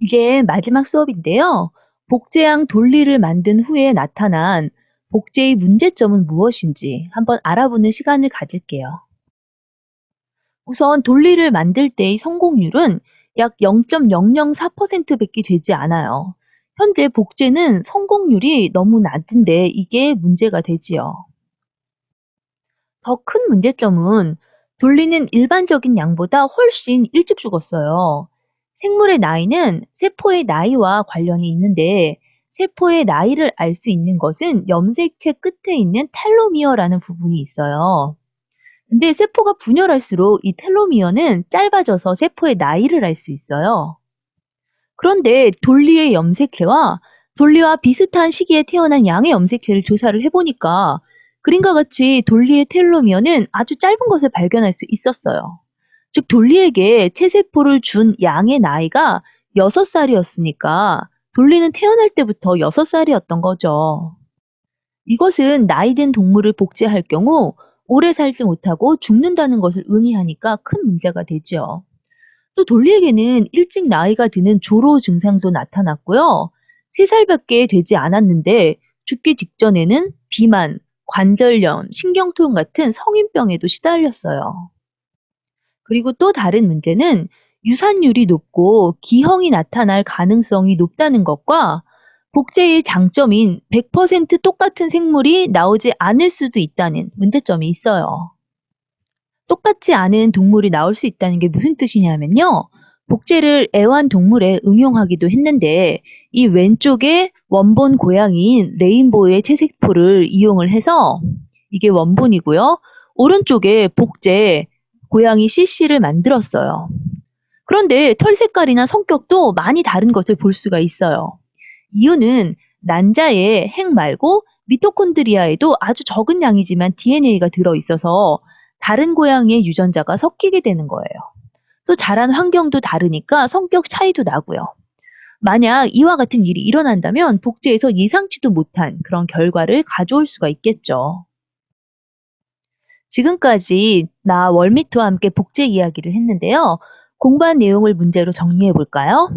이게 마지막 수업인데요. 복제양 돌리를 만든 후에 나타난 복제의 문제점은 무엇인지 한번 알아보는 시간을 가질게요. 우선 돌리를 만들 때의 성공률은 약 0.004%밖에 되지 않아요. 현재 복제는 성공률이 너무 낮은데 이게 문제가 되지요. 더 큰 문제점은 돌리는 일반적인 양보다 훨씬 일찍 죽었어요. 생물의 나이는 세포의 나이와 관련이 있는데 세포의 나이를 알 수 있는 것은 염색체 끝에 있는 텔로미어라는 부분이 있어요. 근데 세포가 분열할수록 이 텔로미어는 짧아져서 세포의 나이를 알 수 있어요. 그런데 돌리의 염색체와 돌리와 비슷한 시기에 태어난 양의 염색체를 조사를 해보니까 그림과 같이 돌리의 텔로미어는 아주 짧은 것을 발견할 수 있었어요. 즉 돌리에게 체세포를 준 양의 나이가 6살이었으니까 돌리는 태어날 때부터 6살이었던 거죠. 이것은 나이든 동물을 복제할 경우 오래 살지 못하고 죽는다는 것을 의미하니까 큰 문제가 되죠. 또 돌리에게는 일찍 나이가 드는 조로 증상도 나타났고요. 3살밖에 되지 않았는데 죽기 직전에는 비만, 관절염, 신경통 같은 성인병에도 시달렸어요. 그리고 또 다른 문제는 유산율이 높고 기형이 나타날 가능성이 높다는 것과 복제의 장점인 100% 똑같은 생물이 나오지 않을 수도 있다는 문제점이 있어요. 똑같지 않은 동물이 나올 수 있다는 게 무슨 뜻이냐면요. 복제를 애완동물에 응용하기도 했는데 이 왼쪽에 원본 고양이인 레인보우의 체세포를 이용을 해서 이게 원본이고요. 오른쪽에 복제 고양이 CC를 만들었어요. 그런데 털 색깔이나 성격도 많이 다른 것을 볼 수가 있어요. 이유는 난자의 핵 말고 미토콘드리아에도 아주 적은 양이지만 DNA가 들어있어서 다른 고양이의 유전자가 섞이게 되는 거예요. 또 자란 환경도 다르니까 성격 차이도 나고요. 만약 이와 같은 일이 일어난다면 복제에서 예상치도 못한 그런 결과를 가져올 수가 있겠죠. 지금까지 나 월미트와 함께 복제 이야기를 했는데요. 공부한 내용을 문제로 정리해 볼까요?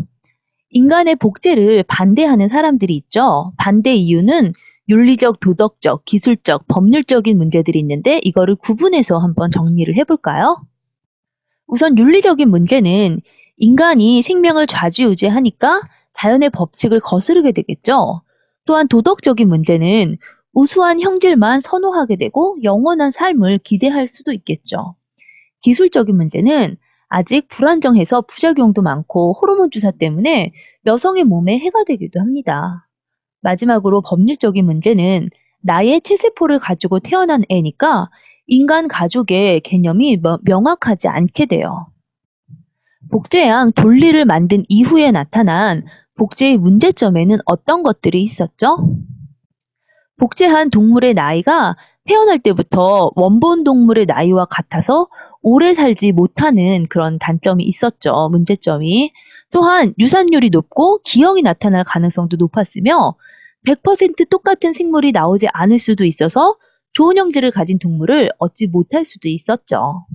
인간의 복제를 반대하는 사람들이 있죠. 반대 이유는 윤리적, 도덕적, 기술적, 법률적인 문제들이 있는데 이거를 구분해서 한번 정리를 해볼까요? 우선 윤리적인 문제는 인간이 생명을 좌지우지하니까 자연의 법칙을 거스르게 되겠죠. 또한 도덕적인 문제는 우수한 형질만 선호하게 되고 영원한 삶을 기대할 수도 있겠죠. 기술적인 문제는 아직 불안정해서 부작용도 많고 호르몬 주사 때문에 여성의 몸에 해가 되기도 합니다. 마지막으로 법률적인 문제는 나의 체세포를 가지고 태어난 애니까 인간 가족의 개념이 명확하지 않게 돼요. 복제양 돌리를 만든 이후에 나타난 복제의 문제점에는 어떤 것들이 있었죠? 복제한 동물의 나이가 태어날 때부터 원본 동물의 나이와 같아서 오래 살지 못하는 그런 단점이 있었죠. 문제점이. 또한 유산율이 높고 기형이 나타날 가능성도 높았으며 100% 똑같은 생물이 나오지 않을 수도 있어서 좋은 형질을 가진 동물을 얻지 못할 수도 있었죠.